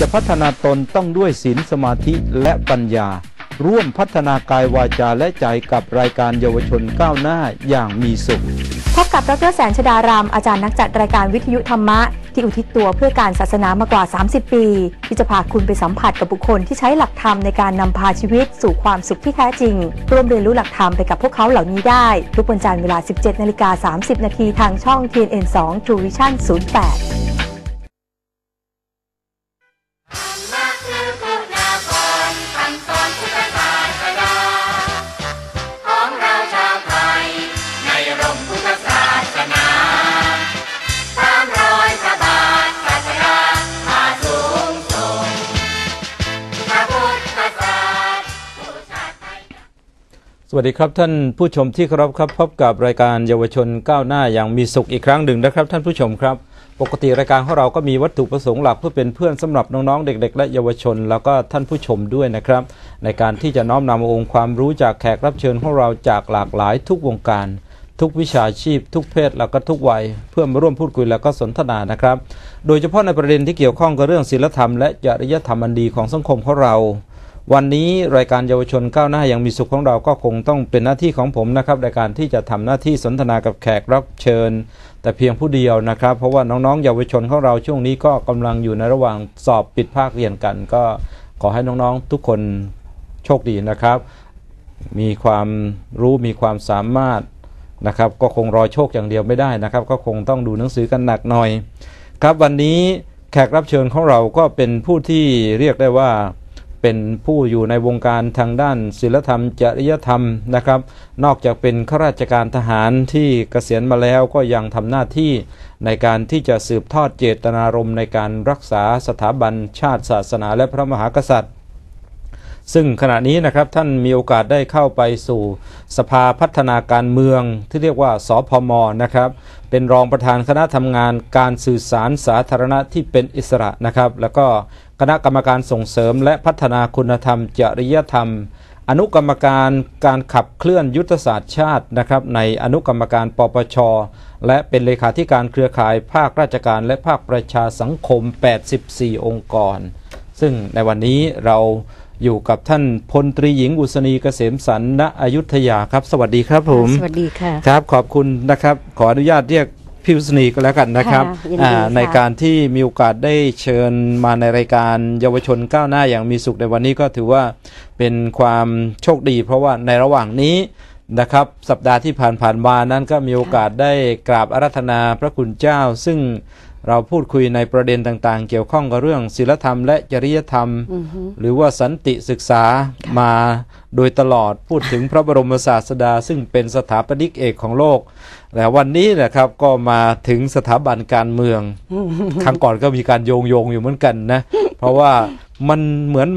จะพัฒนาตนต้องด้วยศีลสมาธิและปัญญา ร่วมพัฒนากายวาจาและใจกับรายการเยาวชนก้าวหน้าอย่างมีสุข พบกับดรแสนชดาราม อาจารย์นักจัดรายการวิทยุธรรมะ ที่อุทิศตัวเพื่อการศาสนามากว่า 30 ปี ที่จะพาคุณไปสัมผัสกับบุคคลที่ใช้หลักธรรมในการนำพาชีวิตสู่ความสุขที่แท้จริง ร่วมเรียนรู้หลักธรรมไปกับพวกเขาเหล่านี้ได้ ทุกวันจันทร์เวลา 17นาฬิกา30นาทีทางช่อง TNN 2 True Vision 08 วัสดีครับท่านผู้ชมที่เคารพครับพบกับรายการเยาวชนก้าวหน้าอย่างมีสุขอีกครั้งหนึ่งนะครับ ท่านผู้ชมครับ ปกติรายการของเราก็มีวัตถุประสงค์หลักเพื่อเป็นเพื่อนสำหรับน้องๆเด็ก ๆ และเยาวชน แล้วก็ท่านผู้ชมด้วยนะครับ ในการที่จะน้อมนำอาองค์ความรู้จากแขกรับเชิญของเราจากหลากหลายทุกวงการ ทุกวิชาชีพ ทุกเพศแล้วก็ทุกวัย เพื่อมาร่วมพูดคุยแล้วก็สนทนานะครับ โดยเฉพาะในประเด็นที่เกี่ยวข้องกับเรื่องศีลธรรมและจริยธรรมอันดีของสังคมของเรา วันนี้รายการเยาวชนก้าวหน้าอย่างมีสุขของเราก็คงต้องเป็นหน้าที่ของผมนะครับในการที่จะทำหน้าที่สนทนากับแขกรับเชิญ แต่เพียงผู้เดียวนะครับ เพราะว่าน้องๆ เยาวชนของเราช่วงนี้ก็กำลังอยู่ในระหว่างสอบปิดภาคเรียนกัน ก็ขอให้น้องๆทุกคนโชคดีนะครับ มีความรู้มีความสามารถนะครับ ก็คงรอโชคอย่างเดียวไม่ได้นะครับ ก็คงต้องดูหนังสือกันหนักหน่อย ครับวันนี้แขกรับเชิญของเราก็เป็นผู้ที่เรียกได้ว่า เป็นผู้อยู่ในวงการทางด้านศิลธรรม จริยธรรมนะครับ นอกจากเป็นข้าราชการทหารที่เกษียณมาแล้วก็ยังทำหน้าที่ในการที่จะสืบทอดเจตนารมณ์ในการรักษาสถาบันชาติศาสนาและพระมหากษัตริย์ ซึ่งขณะนี้นะครับท่านมีโอกาสได้เข้าไปสู่สภาพัฒนาการเมืองที่เรียกว่าสพมนะครับ เป็นรองประธานคณะทำงานการสื่อสารสาธารณะที่เป็นอิสระนะครับ แล้วก็คณะกรรมการส่งเสริมและพัฒนาคุณธรรม จริยธรรม อนุกรรมการการขับเคลื่อนยุทธศาสตร์ชาตินะครับ ในอนุกรรมการปปช และเป็นเลขาธิการเครือข่ายภาคราชการและภาคประชาสังคม 84 องค์กร ซึ่งในวันนี้เรา อยู่กับท่านพลตรีหญิงอุศนีเกษมสันณอยุธยาครับ สวัสดีครับผม สวัสดีค่ะ ครับขอบคุณนะครับ ขออนุญาตเรียกพี่อุศนีก็แล้วกันนะครับค่ะยินดีอ่าค่ะในการที่มีโอกาสได้เชิญมาในรายการเยาวชนก้าวหน้าอย่างมีสุขในวันนี้ก็ถือว่าเป็นความโชคดี เพราะว่าในระหว่างนี้นะครับสัปดาห์ที่ผ่านๆมานั้นก็มีโอกาสได้กราบอาราธนาพระคุณเจ้า ซึ่ง เราพูดคุยในประเด็นต่างๆ เกี่ยวข้องกับเรื่องศีลธรรมและจริยธรรมอือฮึหรือว่าสันติศึกษามาโดยตลอดพูดถึงพระบรมศาสดา ซึ่งเป็นสถาปนิกเอกของโลกแต่วันนี้นะครับก็มาถึงสถาบันการเมือง ครั้งก่อนก็มีการโยงโยงๆอยู่เหมือนกันนะ เพราะว่ามันเหมือน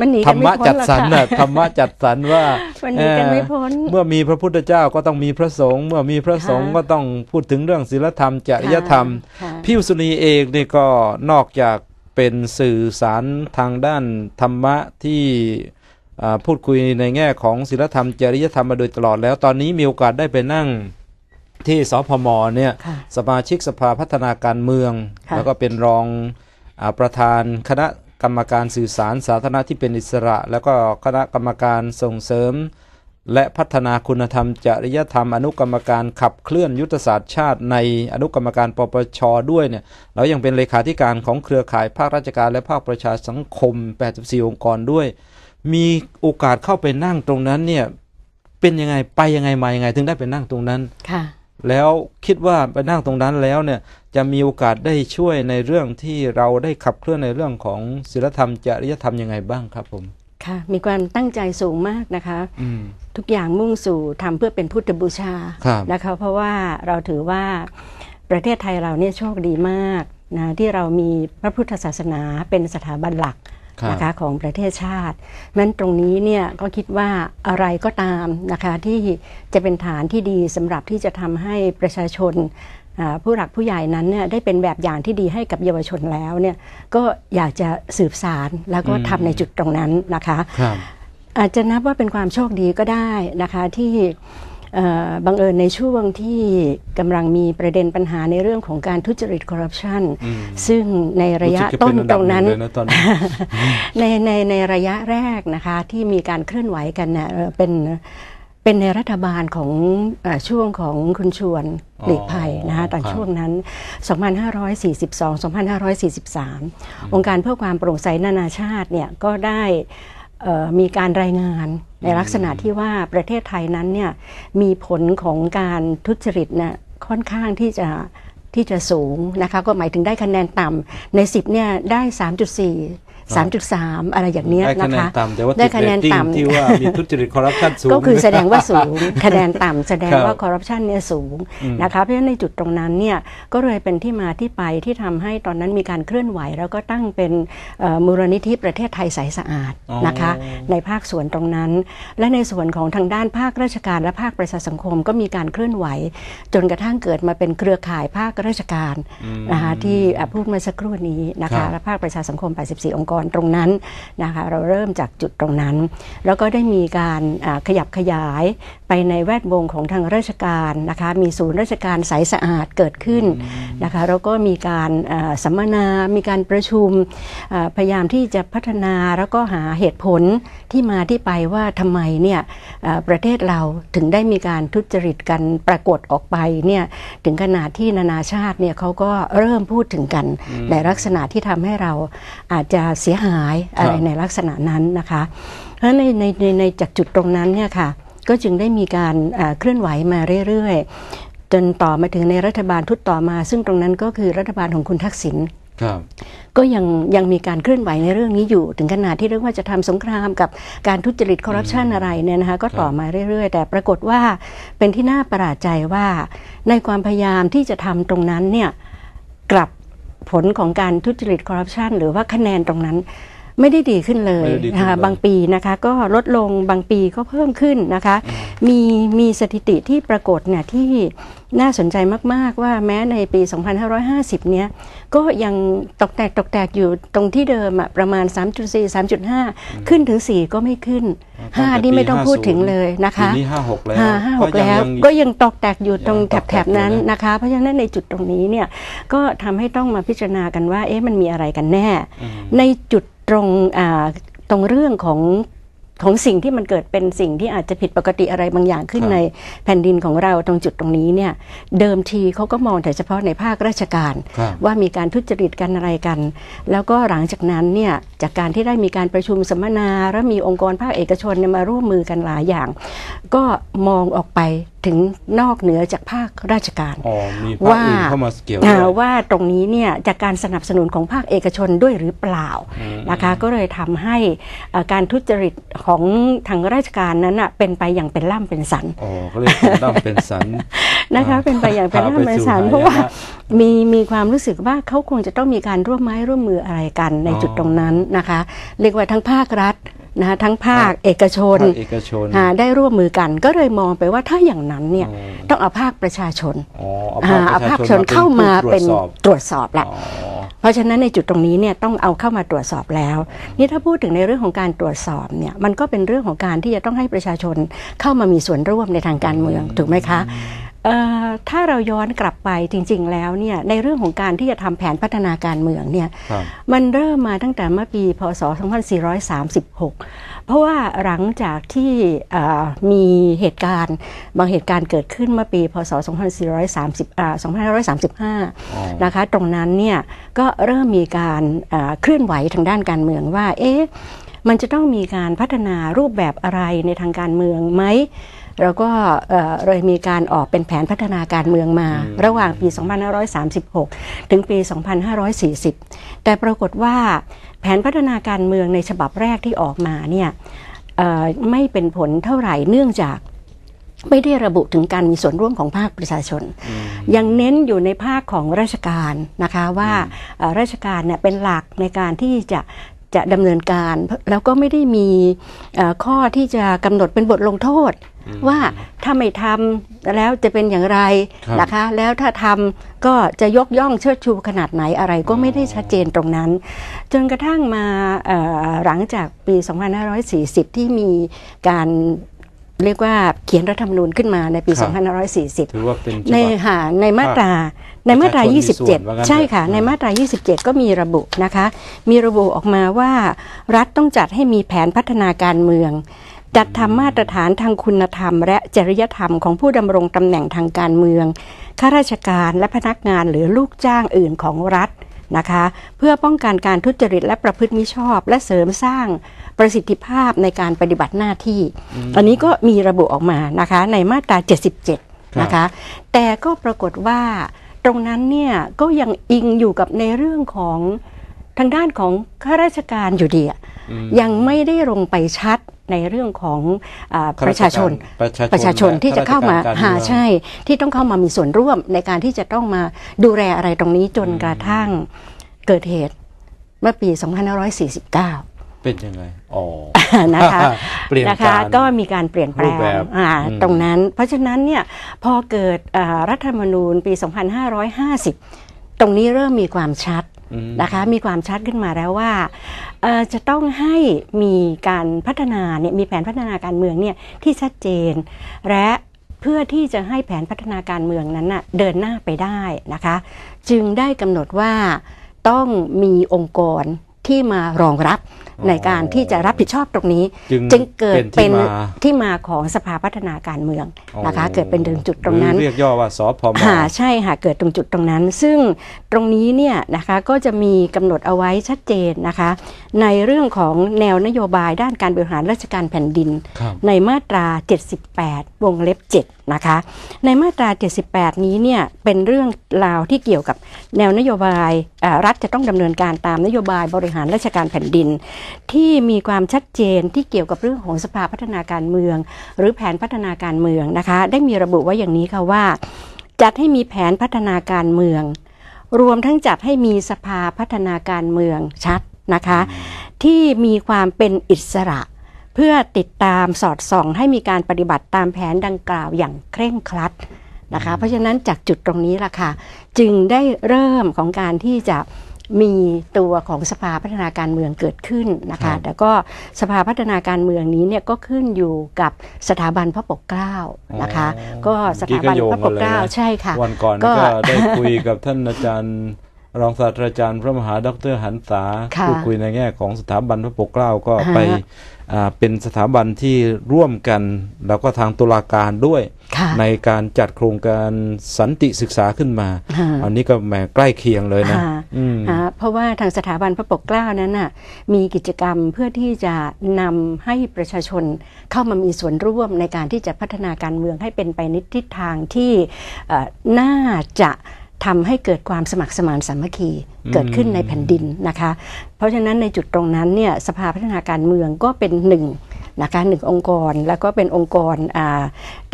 มันหนีธกัรนรไม่มะพ้นจัดหรอกสรรค่ะน่ะธรรมะจัดสรรว่ามันหนีกันไม่พ้นเอ่อเมื่อมีพระพุทธเจ้าก็ต้องมีพระสงฆ์เมื่อมีพระสงฆ์ค่ะก็ต้องพูดถึงเรื่องศีลธรรมจริยธรรมค่ะพี่อุศนีเองนี่ก็นอกจากเป็นสื่อสารทางด้านธรรมะที่อ่าพูดคุยในแง่ของศีลธรรมจริยธรรมมาโดยตลอดแล้วตอนนี้มีโอกาสได้ไปนั่งที่สพมเนี่ยค่ะสมาชิกสภาพัฒนาการเมืองค่ะแล้วก็เป็นรองอาประธานคณะ กรรมการสื่อสารสาธารณะที่เป็นอิสระ แล้วก็คณะกรรมการส่งเสริม และพัฒนาคุณธรรม จริยธรรม อนุกรรมการขับเคลื่อนยุทธศาสตร์ชาติ ในอนุกรรมการปปชด้วยเนี่ยแล้วยังเป็นเลขาธิการของเครือข่ายภาคราชการและภาคประชาสังคม 84 องค์กรด้วย มีโอกาสเข้าไปนั่งตรงนั้นเนี่ยเป็นยังไงไปยังไงมายังไง ถึงได้ไปนั่งตรงนั้นค่ะ แล้วคิดว่าไปนั่งตรงนั้นแล้วเนี่ยจะมีโอกาสได้ช่วยในเรื่องที่เราได้ขับเคลื่อนในเรื่องของศีลธรรมจริยธรรมยังไงบ้างครับผมค่ะมีความตั้งใจสูงมากนะคะอืมทุกอย่างมุ่งสู่ทำเพื่อเป็นพุทธบูชาครับนะคะเพราะว่าเราถือว่าประเทศไทยเราเนี่ยโชคดีมากนะที่เรามีพระพุทธศาสนาเป็นสถาบันหลักครับ นะคะของประเทศชาตินั้นตรงนี้เนี่ยก็คิดว่าอะไรก็ตามนะคะที่จะเป็นฐานที่ดีสำหรับที่จะทำให้ประชาชนอ่าผู้หลักผู้ใหญ่นั้นเนี่ยได้เป็นแบบอย่างที่ดีให้กับเยาวชนแล้วเนี่ยก็อยากจะสืบสารแล้วก็อืมทำในจุดตรงนั้นนะคะครับอาจจะนับว่าเป็นความโชคดีก็ได้นะคะที่เอ่อ บังเอิญในช่วงที่กำลังมีประเด็นปัญหาในเรื่องของการทุจริตคอร์รัปชันอืมซึ่งในระยะรู้สึกจต้นเป็อัตดัรบงนั้นหเลยะตอนนี้ในในในระยะแรกนะคะที่มีการเคลื่อนไหวกันเนี่ยเอ่อเป็นเป็นในรัฐบาลของเออช่วงของคุณชวนอ๋อหลีกภัยนะคะตอนครับช่วงนั้น 2542 2543 องค์การเพื่อความโปร่งใสนานาชาติเนี่ยก็ได้เอ่อ มีการรายงานในลักษณะที่ว่าประเทศไทยนั้นเนี่ยมีผลของการทุจริตเนี่ยค่อนข้างที่จะที่จะสูงนะคะก็หมายถึงได้คะแนนต่ำใน 10เนี่ยได้ 3.4 3.3 อะไรอย่างเนี้ยได้นะคะแนนต่ำแต่ว่าได้ติดคะเรแนตนติ้งต่ำที่ว่ามีทุจริตคอร์รัปชันสูงก็คือแสดงว่าสูงคะแนนต่ำแสดงครับว่าคอร์รัปชันเนี่ยสูงอืมนะคะเพราะฉะนั้นในจุดตรงนั้นเนี่ยก็เลยเป็นที่มาที่ไปที่ทำให้ตอนนั้นมีการเคลื่อนไหว แล้วก็ตั้งเป็นเอ่อมูลนิธิประเทศไทยใสสะอาดอ๋อนะคะ ในภาคส่วนตรงนั้น และในส่วนของทางด้านภาคราชการและภาคประชาสังคมก็มีการเคลื่อนไหว จนกระทั่งเกิดมาเป็นเครือข่ายภาคราชการอืมนะคะที่อะพูดเมื่อสักครู่นี้นะครัคะบและภาคประชาสังคม 84 องค์กรตรงนั้นนะคะเราเริ่มจากจุดตรงนั้น แล้วก็ได้มีการอ่าขยับขยายไปในแวดวงของทางราชการนะคะมีศูนย์ราชการใสสะอาดเกิดขึ้นนะคะแล้วก็มีการอ่าสัมมนา มีการประชุมอ่าพยายามที่จะพัฒนาแล้วก็หาเหตุผลที่มาที่ไปว่าทำไมเนี่ยอ่าประเทศเราถึงได้มีการทุจริตกันปรากฏออกไปเนี่ยถึงขนาดที่นานาชาติเนี่ยเขาก็เริ่มพูดถึงกันในลักษณะที่ทำให้เราอาจจะเสียหายอะไรครับในลักษณะนั้นนะคะเพราะฉะนั้นในในในในจากจุดตรงนั้นเนี่ยค่ะก็จึงได้มีการอ่าเคลื่อนไหวมาเรื่อยๆ จนต่อมาถึงในรัฐบาลทุตต่อมา ซึ่งตรงนั้นก็คือรัฐบาลของคุณทักษิณครับก็ยังยังมีการเคลื่อนไหวในเรื่องนี้อยู่ ถึงขนาดที่เรียกว่าจะทำสงครามกับการทุจริตคอร์รัปชันอะไรเนี่ยนะคะก็ต่อมาเรื่อยๆ แต่ปรากฏว่าเป็นที่น่าประหลาดใจว่าในความพยายามที่จะทำตรงนั้นเนี่ยกลับ ผลของการทุจริตคอร์รัปชันหรือว่าคะแนนตรงนั้นไม่ได้ดีขึ้นเลยไม่ได้ดีขึ้นนะคะเลยบางปีนะคะก็ลดลงบางปีก็เพิ่มขึ้นนะคะ มีมีสถิติที่ปรากฏเนี่ยที่น่าสนใจมาก ๆ ว่าแม้ในปี 2550 เนี้ยก็ยังตกแตกตกแตกอยู่ตรงที่เดิมอะประมาณ 3.4 3.5 ขึ้นถึง 4 ก็ไม่ขึ้น ตั้งแต่5นี่ไม่ต้องปีพูดถึง50เลยนะคะปีนี้ห้าหกแล้วห้าห้าหกก็ยังแล้วยังก็ยังตกแตกอยู่ตรงยังตกแถบแตกอยู่ๆนั้นนะนะคะ เพราะฉะนั้นในจุดตรงนี้เนี่ยก็ทำให้ต้องมาพิจารณากันว่า เอ๊ะมันมีอะไรกันแน่ ในจุดตรงอ่าตรงเรื่องของ ของสิ่งที่มันเกิดเป็นสิ่งที่อาจจะผิดปกติอะไรบางอย่างขึ้นครับในแผ่นดินของเราตรงจุดตรงนี้เนี่ยเดิมทีเขาก็มองแต่เฉพาะในภาคราชการครับว่ามีการทุจริตกันอะไรกัน แล้วก็หลังจากนั้นเนี่ยจากการที่ได้มีการประชุมสัมมนาและมีองค์กรภาคเอกชนเนี่ยมาร่วมมือกันหลายอย่าง ก็มองออกไป ถึงนอกเหนือจากภาคราชการอ๋อมีภาคว่าอื่นเข้ามาเกี่ยวด้อ่าวยว่าตรงนี้เนี่ยจากการสนับสนุนของภาคเอกชนด้วยหรือเปล่าอืมนะคะก็เลยทำให้อ่าการทุจริตของทางราชการนั้นน่ะเป็นไปอย่างเป็นล่ำเป็นสันอ๋อเขาเรียกเป็นดำเป็นสันนะคะอ่าเป็นไปอย่างเป็นพาล่ำไปเป็นสู่สันหายนะเพราะว่ามีมีความรู้สึกว่าเขาคงจะต้องมีการร่วมไม้ร่วมมืออะไรกันในอ๋อจุดตรงนั้นนะคะ เรียกว่าทั้งภาครัฐ นะคะทั้งภาคเอกชนภาคเอกชนอ่าได้ร่วมมือกัน ก็เลยมองไปว่าถ้าอย่างนั้นเนี่ยอ๋อต้องเอาภาคประชาชนอ๋อเอาอ่าเอาภาภาคคปประระชาชชนนเข้ามาเป็นผู้ตรวจสอบตรวจสอบแหละอ๋อเพราะฉะนั้นในจุดตรงนี้เนี่ยต้องเอาเข้ามาตรวจสอบแล้ว นี่ถ้าพูดถึงในเรื่องของการตรวจสอบเนี่ยมันก็เป็นเรื่องของการที่จะต้องให้ประชาชนเข้ามามีส่วนร่วมในทางการเมืองถูกไหมคะเอ่อ ถ้าเราย้อนกลับไปจริง ๆ แล้วเนี่ยในเรื่องของการที่จะทำแผนพัฒนาการเมืองเนี่ยครับมันเริ่มมาตั้งแต่เมื่อปี พศ 2436 เพราะว่าหลังจากที่เอ่อมีเหตุการณ์บางเหตุการณ์เกิดขึ้นเมื่อปี พศ 2430อ่า2535นะคะตรงนั้นเนี่ยก็เริ่มมีการเอ่อเคลื่อนไหวทางด้านการเมืองว่าเอ๊ะมันจะต้องมีการพัฒนารูปแบบอะไรในทางการเมืองไหม แล้วก็เอ่อเลยมีการออกเป็นแผนพัฒนาการเมืองมา ระหว่างปี 2536 ถึงปี 2540 แต่ปรากฏว่าแผนพัฒนาการเมืองในฉบับแรกที่ออกมาเนี่ยเอ่อไม่เป็นผลเท่าไหร่เนื่องจากไม่ได้ระบุถึงการมีส่วนร่วมของภาคประชาชน ยังเน้นอยู่ในภาคของราชการนะคะว่าเอ่อราชการเนี่ยเป็นหลักในการที่จะ จะดำเนินการ แล้วก็ไม่ได้มีเอ่อข้อที่จะกำหนดเป็นบทลงโทษ ว่าถ้าไม่ทำแล้วจะเป็นอย่างไรครับนะคะ แล้วถ้าทำก็จะยกย่องเชิดชูขนาดไหนอะไรก็ไม่ได้ชัดเจนตรงนั้น จนกระทั่งมาเอ่อหลังจากปี 2540 ที่มีการ เรียกว่าเขียนรัฐธรรมนูญขึ้นมาในปีครับ2540 ถือว่าเป็นฉในบับหาในมาตราในมาตราประชาชนมีส่วนว่างั้น27 ใช่ค่ะเถอะในมาตรา 27 ก็มีระบุนะคะ มีระบุออกมาว่า รัฐต้องจัดให้มีแผนพัฒนาการเมือง จัดทำมาตรฐานทางคุณธรรม และจริยธรรมของผู้ดำรงตำแหน่งทางการเมืองข้าราชการและพนักงานหรือลูกจ้างอื่นของรัฐ นะคะ เพื่อป้องกันการทุจริตและประพฤติมิชอบ และเสริมสร้างประสิทธิภาพในการปฏิบัติหน้าที่ อันนี้ก็มีระบุออกมานะคะในมาตรา 77 นะคะ แต่ก็ปรากฏว่าตรงนั้นเนี่ยก็ยังอิงอยู่กับในเรื่องของ ทางด้านของข้าราชการอยู่ดีอะอืมยังไม่ได้ลงไปชัดในเรื่องของอาปข้าราระชชาการชนประชาชนประชาชนที่จะเข้ามาและข้าราชการการหาเมืองใช่ ที่ต้องเข้ามามีส่วนร่วมในการที่จะต้องมาดูแลอะไรตรงนี้จนกระทั่งเกิดเหตุเมื่อปี 2549เป็นยังไง อ๋อ นะคะเปลี่ยนนะคะการก็มีการเปลี่ยนแปลรูปงแบบอ่าอืมตรงนั้น เพราะฉะนั้นเนี่ย พอเกิดอ่ารัฐธรรมนูญปี 2550 ตรงนี้เริ่มมีความชัดอืม นะคะมีความชัดขึ้นมาแล้วว่าจะต้องให้มีการพัฒนาเนี่ยมีแผนพัฒนาการเมืองเนี่ยที่ชัดเจน และเพื่อที่จะให้แผนพัฒนาการเมืองนั้นน่ะเดินหน้าไปได้นะคะ จึงได้กำหนดว่าต้องมีองค์กรที่มารองรับ ในการที่จะรับผิดชอบตรงนี้ จึงจึงเกิดเป็เป็นนที่มาที่มาของสภาพัฒนาการเมืองนะคะอ๋อเกิดเป็นถึงจุดตรงนั้นหอเรียกย่อว่าสพมค่ะใช่ค่ะเกิดตรงจุดตรงนั้น ซึ่งตรงนี้เนี่ยนะคะก็จะมีกำหนดเอาไว้ชัดเจนนะคะ ในเรื่องของแนวนโยบายด้านการบริหารราชการแผ่นดินครับในมาตรา 78 วงเล็บ 7 นะคะ ในมาตรา 78 นี้เนี่ยเป็นเรื่องราวที่เกี่ยวกับแนวนโยบายอ่ารัฐจะต้องดำเนินการตามนโยบายบริหารราชการแผ่นดินที่มีความชัดเจนที่เกี่ยวกับเรื่องของสภาพัฒนาการเมือง หรือแผนพัฒนาการเมืองนะคะ ได้มีระบุไว้อย่างนี้ค่ะว่า จัดให้มีแผนพัฒนาการเมือง รวมทั้งจัดให้มีสภาพัฒนาการเมืองชัดนะคะ ที่มีความเป็นอิสระเพื่อติดตามสอดส่องให้มีการปฏิบัติตามแผนดังกล่าวอย่างเคร่งครัดนะคะ เพราะฉะนั้นจากจุดตรงนี้ล่ะค่ะ จึงได้เริ่มของการที่จะ มีตัวของสภาพัฒนาการเมืองเกิดขึ้นนะครัคะบแต่ก็สภาพัฒนาการเมืองนี้เนี่ยก็ขึ้นอยู่กับสถาบันพระปกเกล้านะคะอ๋อก็สถาบันเมื่อกี้ก็โยงพระปกเกล้ามาเลยนะใช่ค่ะ วันก่อนก็ก็ได้คุยกับท่านอาจารย์ รองศาสตราจารย์พระมหาดรหันษาค่ะพูดคุยในแง่ของสถาบันพระปกเกล้าก็ฮะไปอ่าเป็นสถาบันที่ร่วมกัน แล้วก็ทางตุลาการด้วยค่ะในการจัดโครงการสันติศึกษาขึ้นมาค่ะอันนี้ก็แหมใกล้เคียงเลยนะค่ะอืมอ่าเพราะว่าทางสถาบันพระปกเกล้านั้นน่ะมีกิจกรรมเพื่อที่จะนำให้ประชาชนเข้ามามีส่วนร่วมในการที่จะพัฒนาการเมืองให้เป็นไปในทิศทางที่เอ่อน่าจะ ทำให้เกิดความสมัครสมานสามัคคีเกิดขึ้นในแผ่นดินนะคะ เพราะฉะนั้นในจุดตรงนั้นเนี่ยสภาพัฒนาการเมืองก็เป็นหนึ่งนะคะหนึ่งองค์กรแล้วก็เป็นองค์กรอ่า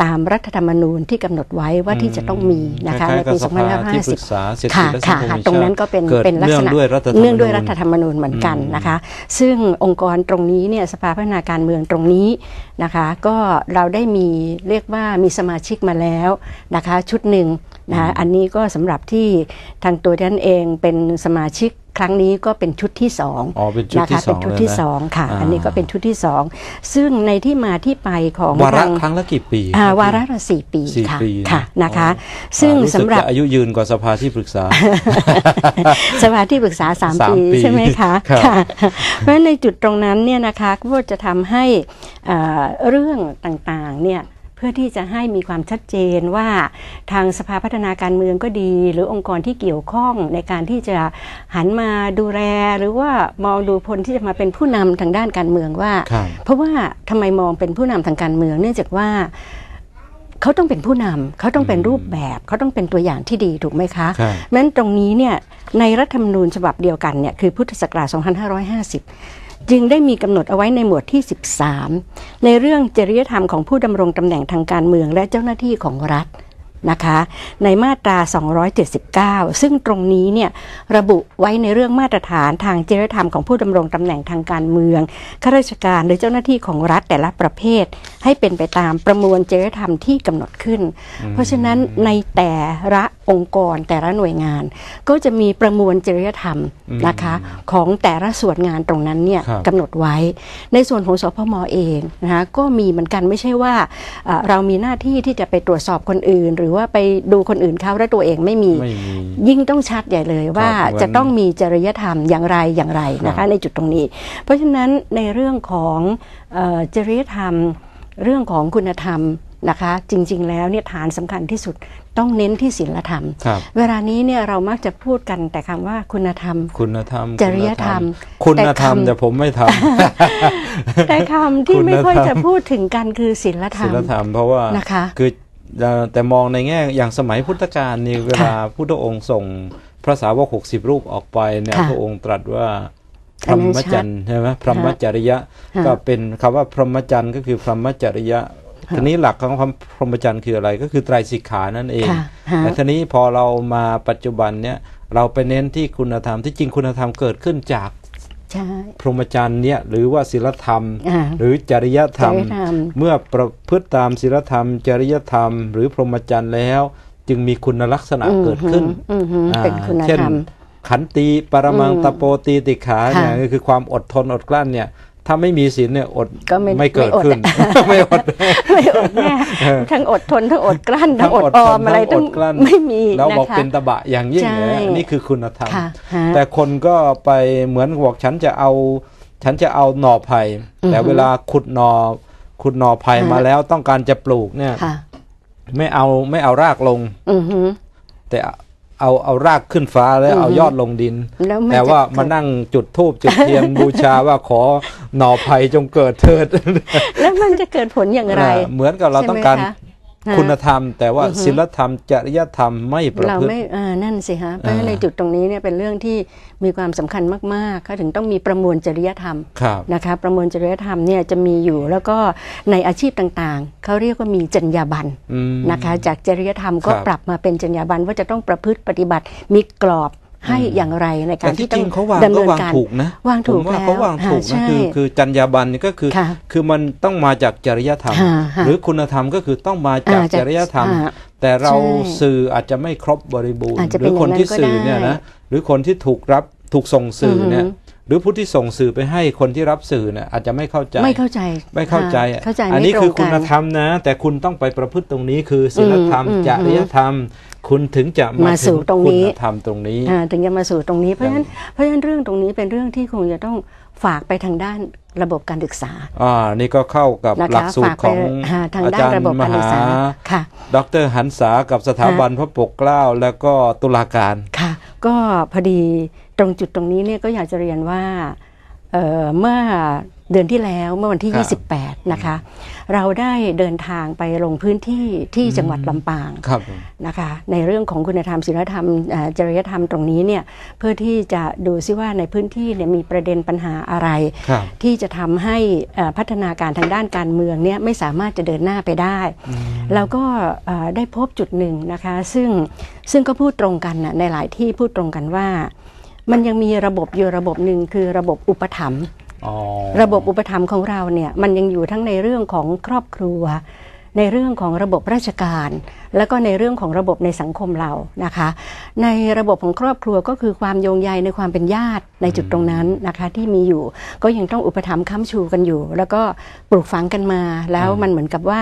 ตามรัฐธรรมนูญที่กำหนดไว้ว่าที่จะต้องมีนะคะคในล้ายๆกับปีสภาที่ปรึก2550ษาเศรษฐกิค่ะจและสังค่ะคมแห่งค่ะตรงนั้นชาติก็เป็นเกิดเป็นลักษณะเนื่องด้วยรัฐธรรมนูญเนื่องด้วยรัฐธรรมนูญเหมือนกันอืมนะคะ ซึ่งองค์กรตรงนี้เนี่ยสภาพัฒนาการเมืองตรงนี้นะคะ ก็เราได้มีเรียกว่ามีสมาชิกมาแล้วนะคะ ชุดหนึ่ง นะคะอันนี้ก็สำหรับที่ทางตัวท่านเองเป็นสมาชิกครั้งนี้ก็เป็นชุดที่สองอ๋อเป็นชุดนะที่คะสองเป็นชุดที่เลยนะสองค่ะอ่าอันนี้ก็เป็นชุดที่สองซึ่งในที่มาที่ไปของวาระทงครั้งละกี่ปีอ่าครับวาระละสี่ปีสี่ค่ะปีค่ะนะคะอ๋อซึ่งอ่าสำหรับจะอายุยืนกว่าสภาที่ปรึกษา สภาที่ปรึกษา3สามปีปีใช่ไหมคะครับค่ะเพราะฉะนั้นในจุดตรงนั้นเนี่ยนะคะก็จะทำให้อ่าเรื่องต่างๆเนี่ยเพื่อที่จะให้มีความชัดเจนว่าทางสภาพัฒนาการเมืองก็ดี หรือองค์กรที่เกี่ยวข้องในการที่จะหันมาดูแล หรือว่ามองดูคนที่จะมาเป็นผู้นำทางด้านการเมืองว่าครับเพราะว่าทำไมมองเป็นผู้นำทางการเมือง เนื่องจากว่าเขาต้องเป็นผู้นำเขาต้องเป็นรูปแบบเขาต้องเป็นตัวอย่างที่ดีถูกไหมคะครับเพราะฉะนั้นตรงนี้เนี่ยในรัฐธรรมนูญฉบับเดียวกันเนี่ยคือพุทธศักราช2550 จึงได้มีกำหนดเอาไว้ในหมวดที่ 13 ในเรื่องจริยธรรมของผู้ดำรงตำแหน่งทางการเมืองและเจ้าหน้าที่ของรัฐ นะคะ ในมาตรา 279 ซึ่งตรงนี้เนี่ยระบุไว้ในเรื่องมาตรฐานทางจริยธรรมของผู้ดำรงตำแหน่งทางการเมืองข้าราชการหรือเจ้าหน้าที่ของรัฐแต่ละประเภท ให้เป็นไปตามประมวลจริยธรรมที่กำหนดขึ้น เพราะฉะนั้นในแต่ละองค์กรแต่ละหน่วยงาน ก็จะมีประมวลจริยธรรมอืมนะคะของแต่ละส่วนงานตรงนั้นเนี่ยครับกำหนดไว้ ในส่วนของสพมเองนะคะก็มีเหมือนกันไม่ใช่ว่าเอ่อเรามีหน้าที่ที่จะไปตรวจสอบคนอื่นหรือว่าไปดูคนอื่นเขาและตัวเองไม่มีไม่มี ยิ่งต้องชัดใหญ่เลยว่าครับจะต้องมีจริยธรรมอย่างไรอย่างไรนะครัคะบในจุดตรงนี้ เพราะฉะนั้นในเรื่องของเอ่อจริยธรรมเรื่องของคุณธรรมนะคะจริง ๆ แล้วเนี่ยฐานสำคัญที่สุดต้องเน้นที่ศีลธรรมครับเวลานี้เนี่ยเรามักจะพูดกันแต่คำว่าคุณธรรม คุณธรรม จริยธรรม คุณธรรมแต่คำแต่ผมไม่ทแต่คำที่คุณไม่ค่อยธรรมจะพูดถึงกันคือศีลำธรรศีมลธรรมเพราะว่านะคะคือเอ่อ แต่มองในแง่อย่างสมัยพุทธกาลนี่เวลาพุทธองค์ส่งพระสาวกหกสิบรูปออกไปเนี่ยค่ะพระองค์ตรัสว่าพอัรนหนั้นมชัดจรรย์ใช่ไหมพรหมจริยะค่ะก็เป็นคำว่าพรหมจรรย์ก็คือพรหมจริยะทีนี้หลักของคำพรหมจรรย์คืออะไรก็คือไตรสิกขานั่นเองค่ะฮะแต่ทีนี้พอเรามาปัจจุบันเนี่ยเราไปเน้นที่คุณธรรมที่จริงคุณธรรมเกิดขึ้นจากใช่ พรหมจรรย์เนี่ยหรือว่าศีลธรรมอ่าหรือจริยธรรมจริยธรรม เมื่อประพฤติตามศีลธรรม จริยธรรม หรือพรหมจรรย์แล้ว จึงมีคุณลักษณะเกิดขึ้นอือหืออือหือเป็นคุณเช่นธรรมขันติปรมังอืมตะโปตีติขาเนี่ยค่ะก็คือความอดทนอดกลั้นเนี่ย ถ้าไม่มีศีลเนี่ยอดก็ไม่เกิดไม่อดขึ้น ไม่อดไม่อดแน่ทั้งอดทนทั้งอดกลั้นทั้งอดทออมอะไรทั้ทั้งงอดกลั้นไม่มีเรานะบอกคะเป็นตบะอย่างยิ่งใช่เลยนะนี่คือคุณธรรมค่ะฮะแต่คนก็ไปเหมือนบอกฉันจะเอา ฉันจะเอาหน่อไผ่อือฮึแต่เวลาขุดหน่อขุดหน่อไผ่ฮะมาแล้วต้องการจะปลูกเนี่ยค่ะไม่เอาไม่เอารากลงอือหือแต่ เอาเอารากขึ้นฟ้าแล้วอือฮึเอายอดลงดินแล้วมันแต่ว่าจะเกิดมานั่งจุดธูปจุดเทียนบูชาว่าขอหน่อไผ่จงเกิดเถิด แล้วมันจะเกิดผลอย่างไร เหมือนกับเราใช่ไหมต้องการ คะฮะคุณธรรม แต่ว่าอือฮึศีลธรรม จริยธรรมไม่ประเราพฤติไม่อ่านั่นสิฮะเพราะฉะนั้นอ่าในจุดตรงนี้เนี่ยเป็นเรื่องที่มีความสำคัญมากๆเขาถึงต้องมีประมวลจริยธรรมครับนะคะประมวลจริยธรรมเนี่ยจะมีอยู่แล้วก็ในอาชีพต่างๆเขาเรียกว่ามีจรรยาบรรณอืมนะคะ จากจริยธรรมก็ครับปรับมาเป็นจรรยาบรรณว่าจะต้องประพฤติปฏิบัติมีกรอบ ให้อย่างไรในกาแต่รที่ที่ต้จอริงงเขาวางดำก็เนินวางการถูกนะวางถูกผมว่าแล้วเขาวางถูกอ่านะใช่คือคือจรรยาบรรณนี่ก็คือค่ะคือมันต้องมาจากจริยธรรมค่ะค่ะหรือคุณธรรมก็คือต้องมาจากอ่าจากจริยธรรมอ่าแต่เราใช่สื่ออาจจะไม่ครบบริบูรณ์อาจจะหเป็รืนคนที่อย่างนั้นก็สื่อเนี่ยได้นะหรือคนที่ถูกรับถูกส่งสื่อออฮึเนี่ยหรือผู้ที่ส่งสื่อไปให้คนที่รับสื่อเนี่ยอาจจะไม่เข้าใจไม่เข้าใจไม่เข้าใจค่ะเข้าใจ อันไม่นี้ตรคืองคุกัณนธรรมนะ แต่คุณต้องไปประพฤติตรงนี้คือศีลธรรมอืมอืมจริยธรรม คุณถึงจะมามาสู่ถึตรงนี้คุณธรรมตรงนี้อ่าถึงจะมาสู่ตรงนี้เพราะฉะนั้นเพราะฉะนั้นเรื่องตรงนี้เป็นเรื่องที่คงจะต้องฝากไปทางด้านระบบการศึกษา อ่า นี่ก็เข้ากับนะคะหลักสูตฝารกของไปหาทางอาด้าจานรย์ระบบมการศึหากษา ค่ะ ดรหันษากับสถาบันพระปกเกล้า แล้วก็ตุลาการ ค่ะ ก็พอดีตรงจุดตรงนี้เนี่ยก็อยากจะเรียนว่าเอ่อเมื่อ เดือนที่แล้วเมื่อวันที่ครับ28 นะคะ เราได้เดินทางไปลงพื้นที่ที่จังหวัดลำปางครับนะคะ ในเรื่องของคุณธรรมศีลธรรมอ่าจริยธรรมตรงนี้เนี่ยเพื่อที่จะดูซิว่าในพื้นที่เนี่ยมีประเด็นปัญหาอะไรครับที่จะทำให้เอ่อพัฒนาการทางด้านการเมืองเนี่ยไม่สามารถจะเดินหน้าไปได้ แล้วก็เอ่อได้พบจุดหนึ่งนะคะ ซึ่งซึ่งก็พูดตรงกันนะในหลายที่พูดตรงกันว่า มันยังมีระบบอยู่ระบบหนึ่งคือระบบอุปถัมภ์อ๋อ ระบบอุปถัมภ์ของเราเนี่ยมันยังอยู่ทั้งในเรื่องของครอบครัว ในเรื่องของระบบราชการ แล้วก็ในเรื่องของระบบในสังคมเรานะคะ ในระบบของครอบครัวก็คือความโยงใยในความเป็นญาติในจุดตรงนั้นนะคะที่มีอยู่ก็ยังต้องอุปถัมภ์ค้ำชูกันอยู่ แล้วก็ปลูกฝังกันมาแล้วมันเหมือนกับว่า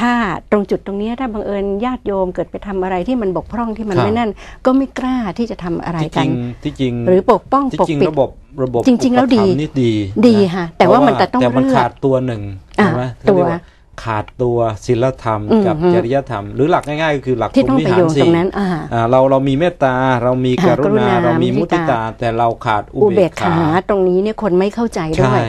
ถ้าตรงจุดตรงเนี้ยถ้าบังเอิญญาติโยมเกิดไปทำอะไรที่มันบกพร่องที่มันครับไม่นั่น ก็ไม่กล้าที่จะทำอะไรที่จกัรินงที่จริงหรือปกป้องที่ปกจริงปิดระบบระบบจริง ๆ แล้วดีอุปถัมภ์นี่ดีดีนค่ะแต่ว่ามันแต่ต้องแต่มันเลือกขาดตัวหนึ่งอ่าใช่ไหมตัวเขาเรียกาขาดตัวศีลธรรมอืมกับฮึจริยธรรม หรือหลักง่ายๆ ก็คือหลักที่ต้องพรหมไปวิหาโยรงตสี่รงนั้นอ่าอ่าเราเรามีเมตตาเรามีกค่ะรุณากรุณาเรามีมุมุทิติตาตา แต่เราขาดอุอุเบเบกกขาขาตรงนี้เนี่ยคนไม่เข้าใจด้ใช่วย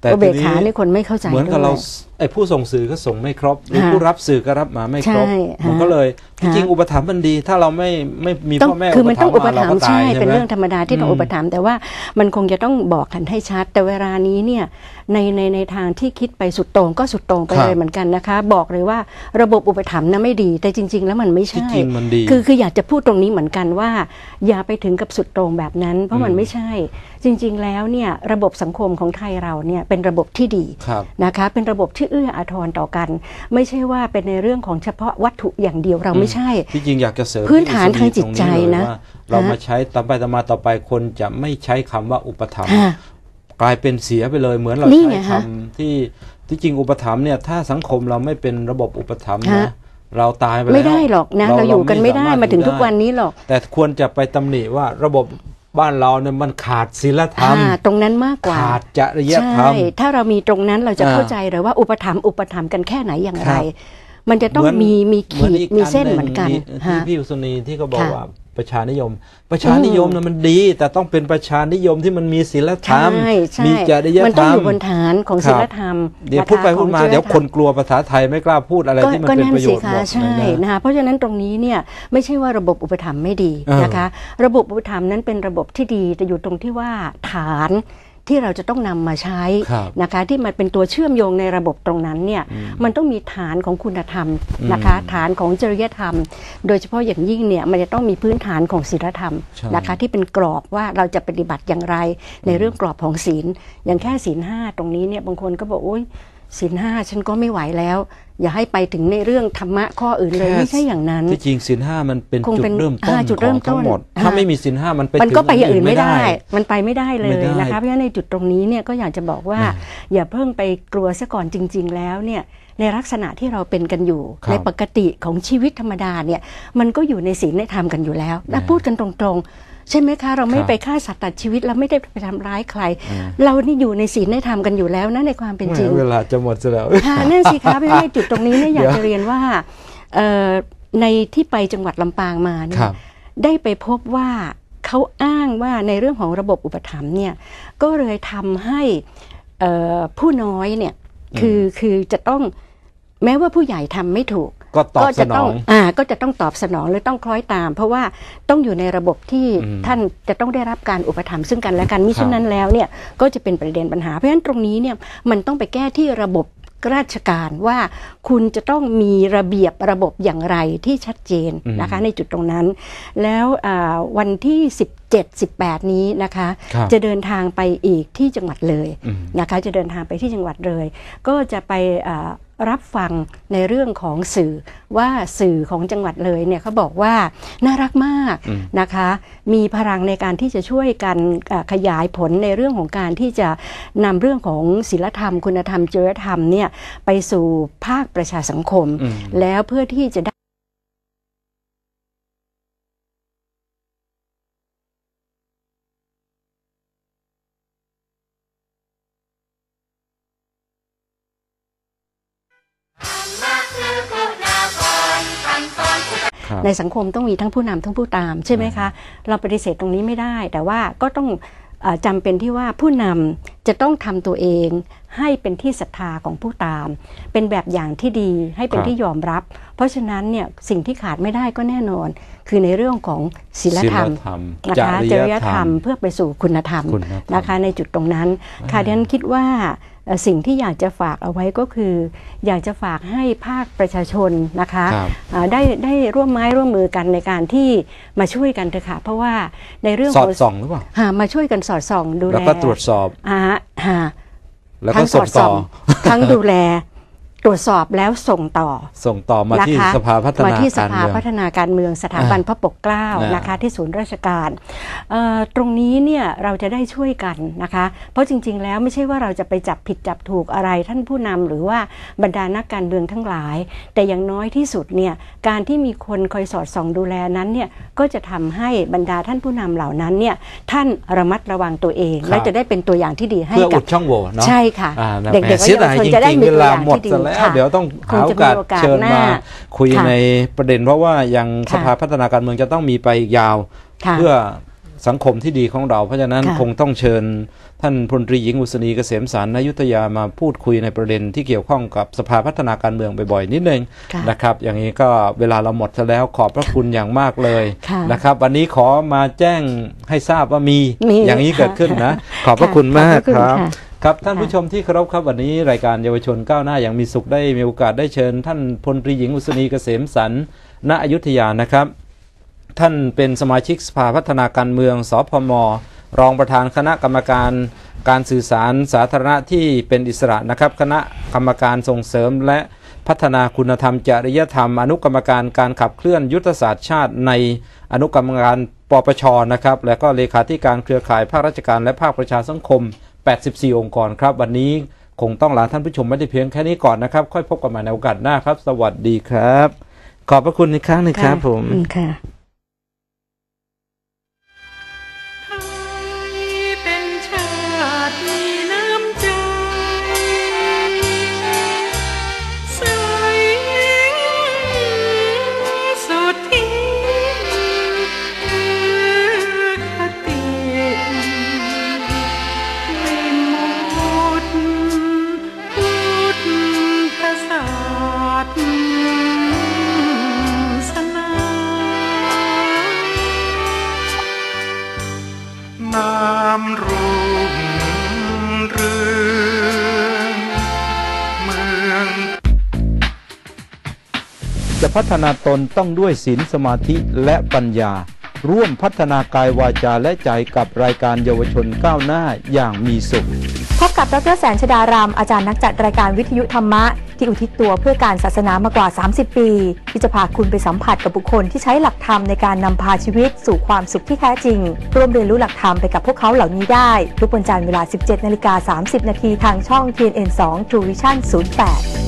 แต่อุเบกทีขานี่คนไม่เข้าใจเหมือนกับด้วยเรา ไอ้ผู้ส่งสื่อก็ส่งไม่ครบหรือฮะผู้รับสื่อก็รับมาไม่ครบใช่ฮะมันก็เลยจฮะริงๆอุปถัมภ์มันดี ถ้าเราไม่ไม่มีต้องพ่อแม่คือมันต้องอุปถัมภ์เราก็ตาใช่ยเป็นไหมเรื่องธรรมดาที่ต้องอืมอุปถัมภ์แต่ว่ามันคงจะต้องบอกกันให้ชัด แต่เวลานี้เนี่ยในในในทางที่คิดไปสุดโต่งก็สุดโต่งไปครับเลยเหมือนกันนะคะ บอกเลยว่าระบบอุปถัมภ์นะไม่ดี แต่จริง ๆ แล้วมันไม่ที่ใช่จริงมันดีคือคืออยากจะพูดตรงนี้เหมือนกันว่า อย่าไปถึงกับสุดโต่งแบบนั้น เพราะมันอืมไม่ใช่ จริง ๆ แล้วเนี่ยระบบสังคมของไทยเราเนี่ยเป็นระบบที่ดีครับนะคะ เป็นระบบที่เอื้ออาทรต่อกัน ไม่ใช่ว่าเป็นในเรื่องของเฉพาะวัตถุอย่างเดียวเราไม่ใช่ ที่จริงอยากจะเสริมพื้นฐานทางจิตใจตรงเลยนะว่าเราฮะมาใช้ต่อไปต่อมาต่อไปคนจะไม่ใช้คำว่าอุปถัมภ์ค่ะกลายเป็นเสียไปเลยเหมือนเรานี่ใช้ไงคำฮะที่ที่จริงอุปถัมภ์เนี่ยถ้าสังคมเราไม่เป็นระบบอุปถัมภ์ฮะนะเราตายไปแล้วไม่ได้หรอกนะเราอยู่กันไม่ได้สรถมาถึงทุกอยู่ได้วันนี้หรอก แต่ควรจะไปตำหนิว่าระบบ บ้านเราเนี่ยมันขาดศีลธรรมอ่าตรงนั้นมากกว่าขาดจริยธรรใช่มถ้าเรามีตรงนั้นเราจะอ่าเข้าใจเลยว่าอุปถัมภ์อุปถัมภ์กันแค่ไหนอย่างคไรรับมันจะต้องเหมือนมีมีเหมืขีอนดอีกมีอัเส้นหนึ่งเหมือนกันที่ฮะพี่อุศนีที่เขาบอกค่ะว่า ประชานิยม ประชานิยมนะมันดี แต่ต้องเป็นประชานิยมที่มันมีศีลธรรมใช่ใช่มีจริยธรรม มันต้องอยู่บนฐานของครับศีลธรรม เดี๋ยวนะคะพูดไปพูดมาของจริเดี๋ยวธรรคนกลัวภาษาไทยไม่กล้าพูดอะไรก็ที่มันก็เป็นนั่นประโยสิชน์หคะมดใช่เลยนะนะคะเพราะฉะนั้นตรงนี้เนี่ยไม่ใช่ว่าระบบอุปถัมภ์ไม่ดีเออนะคะ ระบบอุปถัมภ์นั้นเป็นระบบที่ดีแต่อยู่ตรงที่ว่าฐาน ที่เราจะต้องนำมาใช้ครับนะคะที่มันเป็นตัวเชื่อมโยงในระบบตรงนั้นเนี่ยมันต้องมีฐานของคุณธรรมนะคะฐานของจริยธรรม โดยเฉพาะอย่างยิ่งเนี่ยมันจะต้องมีพื้นฐานของศีลธรรมใช่นะคะที่เป็นกรอบว่าเราจะปฏิบัติอย่างไรในเรื่องกรอบของศีล อย่างแค่ศีลห้าตรงนี้เนี่ยบางคนก็บอกโอ๊ยศีลห้าฉันก็ไม่ไหวแล้ว อย่าให้ไปถึงในเรื่องธรรมะข้ออื่นเลยแค่ไม่ใช่อย่างนั้นที่จริงศีลห้ามันเป็นคงจุเป็ดนเริ่มต้นอ่าจุดเริ่มของทั้งหมดต้นถ้าอ่าไม่มีศีลห้ามันไปมันก็ไปอย่างอื่นถึไม่ได้ มันไปไม่ได้เลไม่ยได้นะคะเพราะฉะนั้นในจุดตรงนี้เนี่ยก็อยากจะบอกว่า อย่าเพิ่งไปกลัวซะก่อนจริง ๆ แล้วเนี่ยในลักษณะที่เราเป็นกันอยู่ครับในปกติของชีวิตธรรมดาเนี่ยมันก็อยู่ในศีลในธรรมกันอยู่แล้วนะพูดกันตรงๆ ใช่ไหมคะ เราไม่ครับไปฆ่าสัตว์ตัดชีวิตเราไม่ได้ไปทำร้ายใคร เรานี่อยู่ในศีลในธรรมกันอยู่แล้วนะในความเป็นจริงเวลาจะหมดซะแล้วค่ะนั่นสิคะเพราะฉะนั้นในจุดตรงนี้เนี่ยอยากเดี๋ยวจะเรียนว่าเอ่อในที่ไปจังหวัดลำปางมาเนี่คยรับได้ไปพบว่าเขาอ้างว่าในเรื่องของระบบอุปถัมภ์เนี่ยก็เลยทำให้เอ่อผู้น้อยเนี่ยคือคือจะต้องแม้ว่าผู้ใหญ่ทำไม่ถูก ก็ตอบสจะนต้อองอ่าก็จะต้องตอบสนองหรือต้องคล้อยตาม เพราะว่าต้องอยู่ในระบบที่อืมท่านจะต้องได้รับการอุปถัมภ์ซึ่งกันและกันมิครัฉะบนั้นแล้วเนี่ยก็จะเป็นประเด็นปัญหาเพราะฉะนั้นตรงนี้เนี่ยมันต้องไปแก้ที่ระบบราชการว่าคุณจะต้องมีระเบียบระบบอย่างไรที่ชัดเจนนะคะในจุดตรงนั้น แล้วอ่าวันที่ 17 18 นี้นะคะครับจะเดินทางไปอีกที่จังหวัดเลยอืมนะคะจะเดินทางไปที่จังหวัดเลย ก็จะไปอ่า รับฟังในเรื่องของสื่อว่าสื่อของจังหวัดเลยเนี่ยเขาบอกว่าน่ารักมากอืมนะคะ มีพลังในการที่จะช่วยกันอ่าขยายผลในเรื่องของการที่จะนำเรื่องของศีลธรรม คุณธรรมจริยธรรมเนี่ยไปสู่ภาคประชาสังคมอืมแล้วเพื่อที่จะได้ ในสังคมต้องมีทั้งผู้นำทั้งผู้ตามใช่ไหมคะ เราปฏิเสธตรงนี้ไม่ได้ แต่ว่าก็ต้องเอ่อจำเป็นที่ว่าผู้นำจะต้องทำตัวเองให้เป็นที่ศรัทธาของผู้ตาม เป็นแบบอย่างที่ดีให้เป็นครับที่ยอมรับ เพราะฉะนั้นเนี่ยสิ่งที่ขาดไม่ได้ก็แน่นอน คือในเรื่องของศีลธรรมศีลธรรมนะคะจจริริยยธธรรรรมมเพื่อไปสู่คุณธรรมคุณธรรมนะคะในจุดตรงนั้นค่ะดิฉันคิดว่าเอ่อ สิ่งที่อยากจะฝากเอาไว้ก็คือ อยากจะฝากให้ภาคประชาชนนะคะครับอ่าได้ได้ร่วมไม้ร่วมมือกันในการที่มาช่วยกันเถอะค่ะเพราะว่าในเรื่องสอขดองส่องหรือเปล่าหามาช่วยกันสอดส่องดูแลแล้วก็ตรวจสอบอ่าฮะแล้วก็ทั้งสส่องดต่ส่อองทั้งดูแล ตรวจสอบแล้วส่งต่อส่งต่อมาที่นะคะสภาพัฒมานาที่สการภาเมืองพัฒนาการเมืองสถาบันอ่าพระปกเกล้าอ่านนะคะ ที่ศูนย์ราชการเอ่อตรงนี้เนี่ยเราจะได้ช่วยกันนะคะ เพราะจริง ๆ แล้วไม่ใช่ว่าเราจะไปจับผิดจับถูกอะไรท่านผู้นำหรือว่าบรรดานักการเมืองทั้งหลาย แต่อย่างน้อยที่สุดเนี่ยการที่มีคนคอยสอดส่องดูแลนั้นเนี่ยก็จะทำให้บรรดาท่านผู้นำเหล่านั้นเนี่ยท่านระมัดระวังตัวเองครับและจะได้เป็นตัวอย่างที่ดีให้เพื่อกัอุบดช่องโหว่เนาะใช่ค่ะอ่านะเด็กๆแหมเสียดายและจเยาวชนจะได้ริงมีๆเวลาตัวอย่างหมดที่ดีซะแล้วค่ะเดี๋ยวต้องคหางโอจะมีกาสโอกาสเชิญหน้ามาคุยค่ะในประเด็น เพราะว่ายังค่ะสภาพัฒนาการเมืองจะต้องมีไปอีกยาวค่ะเพื่อสังคมที่ดีของเรา เพราะฉะนั้นค่ะคงต้องเชิญท่านพลตรีหญิงอุศนีเกษมสารนายุทธยามาพูดคุยในประเด็นที่เกี่ยวข้องกับสภาพัฒนาการเมืองบ่อยๆนิดนึงค่ะนะครับ อย่างนี้ก็เวลาเราหมดซะแล้วขอบพระคุณอย่างมากเลยค่ะนะครับ วันนี้ขอมาแจ้งให้ทราบว่ามีมีอย่างนี้ค่ะเกิดขึ้นนะ ขอบพระคุณมากขอบพระคุณครับ ค่ะครับท่านผู้ชมที่เคารพครับวันนี้รายการเยาวชนก้าวหน้าอย่างมีสุขได้มีโอกาสได้เชิญ ท่านพลตรีหญิงอุศนีเกษมสันต์ณอยุธยานะครับ ท่านเป็นสมาชิกสภาพัฒนาการเมืองสพม รองประธานคณะกรรมการการสื่อสารสาธารณะที่เป็นอิสระนะครับ คณะกรรมการส่งเสริมและพัฒนาคุณธรรมจริยธรรม อนุกรรมการการขับเคลื่อนยุทธศาสตร์ชาติในอนุกรรมการปปชนะครับและก็เลขาธิการเครือข่ายภาคราชการและภาคประชาสังคม 84 องค์กรครับ วันนี้คงต้องลาท่านผู้ชมไม่ได้เพียงแค่นี้ก่อนนะครับ ค่อยพบกันใหม่ในโอกาสหน้าครับ สวัสดีครับ ขอบพระคุณอีกครั้งหนึงครับผมค่ะ พัฒนาตนต้องด้วยศีลสมาธิและปัญญา ร่วมพัฒนากายวาจาและใจกับรายการเยาวชนก้าวหน้าอย่างมีสุข พบกับดรแสนชดาราม อาจารย์นักจัดรายการวิทยุธรรมะ ที่อุทิศตัวเพื่อการศาสนามากว่า 30 ปี ที่จะพาคุณไปสัมผัสกับบุคคลที่ใช้หลักธรรมในการนำพาชีวิตสู่ความสุขที่แท้จริง ร่วมเรียนรู้หลักธรรมไปกับพวกเขาเหล่านี้ได้ทุกวันจันทร์เวลา 17นาฬิกา30นาทีทางช่อง TNN2 True Vision 08